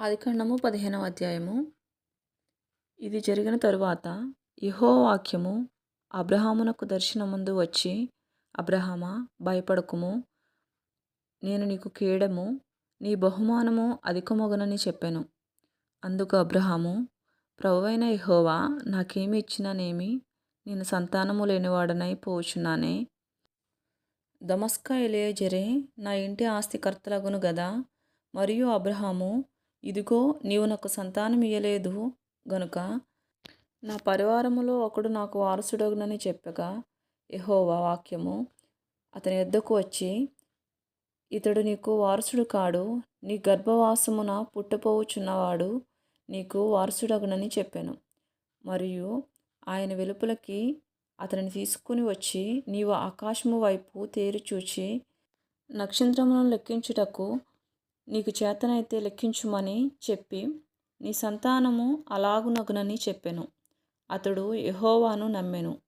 ఆదికాండము పదిహేనవ అధ్యాయము. ఇది జరిగిన తరువాత యహో వాక్యము అబ్రహామునకు దర్శనమందు వచ్చి అబ్రహామా భయపడకుము. నేను నీకు కేడము నీ బహుమానము అధికమగునని చెప్పాను. అందుకు అబ్రహాము ప్రభువైన యహోవా నాకేమి ఇచ్చినానేమి? నేను సంతానము లేనివాడనై పోచున్నానే. దమస్కా ఎలియజరే నా ఇంటి ఆస్తికర్తలగును గదా. మరియు అబ్రహాము ఇదిగో నీవు నాకు సంతానం ఇయ్యలేదు గనుక నా పరివారములో ఒకడు నాకు వారసుడగునని చెప్పగా యహోవా వాక్యము. అతని ఎద్దకు వచ్చి ఇతడు నీకు వారసుడు కాడు నీ గర్భవాసమున పుట్టపోవుచున్నవాడు నీకు వారసుడగునని చెప్పాను. మరియు ఆయన వెలుపలకి అతనిని తీసుకుని వచ్చి నీవు ఆకాశము వైపు తేరి చూచి నక్షత్రములను లెక్కించుటకు నీకు చేతనైతే లెక్కించుమని చెప్పి నీ సంతానము అలాగునగునని చెప్పెను. అతడు యహోవాను నమ్మెను.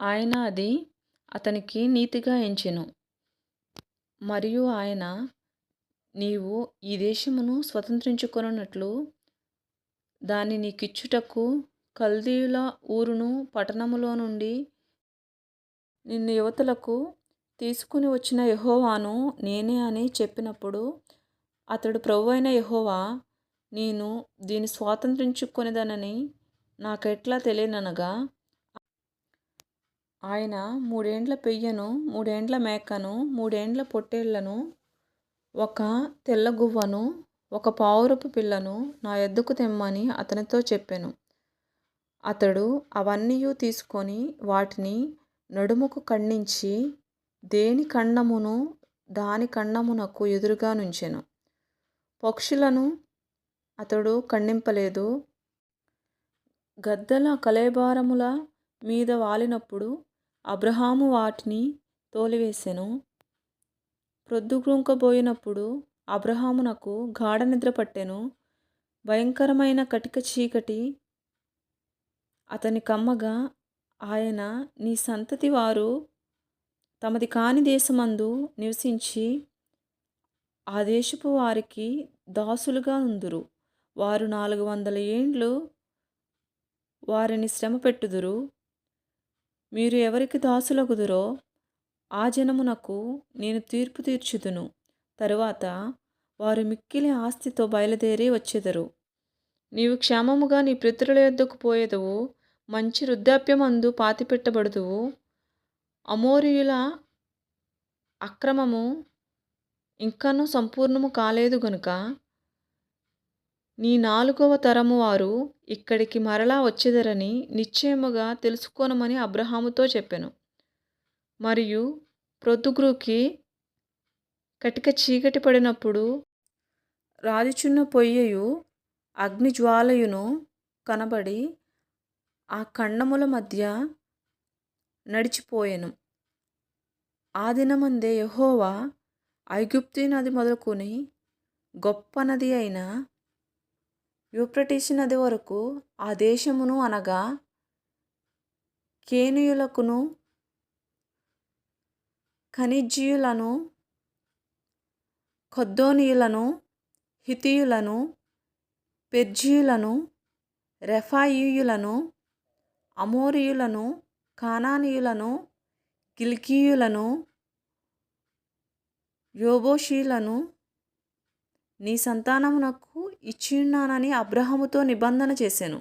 ఆయన అది అతనికి నీతిగా ఎంచెను. మరియు ఆయన నీవు ఈ దేశమును స్వతంత్రించుకొనున్నట్లు దాన్ని నీకిచ్చుటకు కల్దీయుల ఊరును పట్టణములో నుండి నిన్ను యువతలకు తీసుకుని వచ్చిన యహోవాను నేనే అని చెప్పినప్పుడు అతడు ప్రభు అయిన యహోవా నేను దీన్ని స్వాతంత్రించుకొనిదనని నాకెట్లా తెలియననగా ఆయన మూడేండ్ల పెయ్యను మూడేండ్ల మేకను మూడేండ్ల పొట్టేళ్ళను ఒక తెల్లగువ్వను ఒక పావురపు పిల్లను నా ఎద్దుకు తెమ్మని అతనితో చెప్పాను. అతడు అవన్నీ తీసుకొని వాటిని నడుముకు ఖండించి దేని కండమును దాని కండమునకు ఎదురుగా నుంచెను. పక్షులను అతడు ఖండింపలేదు. గద్దల కలేబారముల మీద వాలినప్పుడు అబ్రహాము వాటిని తోలివేసెను. ప్రొద్దుగ్రుంకబోయినప్పుడు అబ్రహామునకు గాఢ నిద్ర పట్టెను. భయంకరమైన కటిక చీకటి అతని కమ్మగా ఆయన నీ సంతతి వారు తమది కాని దేశమందు నివసించి ఆ దేశపు వారికి దాసులుగా ఉందురు. వారు నాలుగు వందల ఏండ్లు వారిని శ్రమ పెట్టుదురు. మీరు ఎవరికి దాసులగుదురో ఆ జనమునకు నేను తీర్పు తీర్చుదును. తరువాత వారు మిక్కిలి ఆస్తితో బయలుదేరి వచ్చెదరు. నీవు క్షేమముగా నీ పితృల యొద్దకు పోయేదవు. మంచి వృద్ధాప్యమందు పాతిపెట్టబడుదువు. అమోరియుల అక్రమము ఇంకనూ సంపూర్ణము కాలేదు గనుక నీ నాలుగవ తరము వారు ఇక్కడికి మరలా వచ్చేదరని నిశ్చయముగా తెలుసుకోనమని అబ్రహాముతో చెప్పాను. మరియు ప్రొద్దుగురుకి కటిక చీకటి పడినప్పుడు రాజుచున్న పొయ్యయు అగ్నిజ్వాలయును కనబడి ఆ ఖండముల మధ్య నడిచిపోయాను. ఆ దినమందే యహోవా ఐగుప్తి నది మొదలుకొని గొప్ప నది అయిన యూప్రటీస్ నది వరకు ఆ దేశమును అనగా కేనుయులకును ఖనిజీయులను కొద్దోనీయులను హితీయులను పెర్జీయులను రెఫాయియులను అమోరియులను కానానీయులను గిల్కీయులను యోబోషీలను నీ సంతానమునకు ఇచ్చిన్నానని అబ్రహముతో నిబంధన చేశాను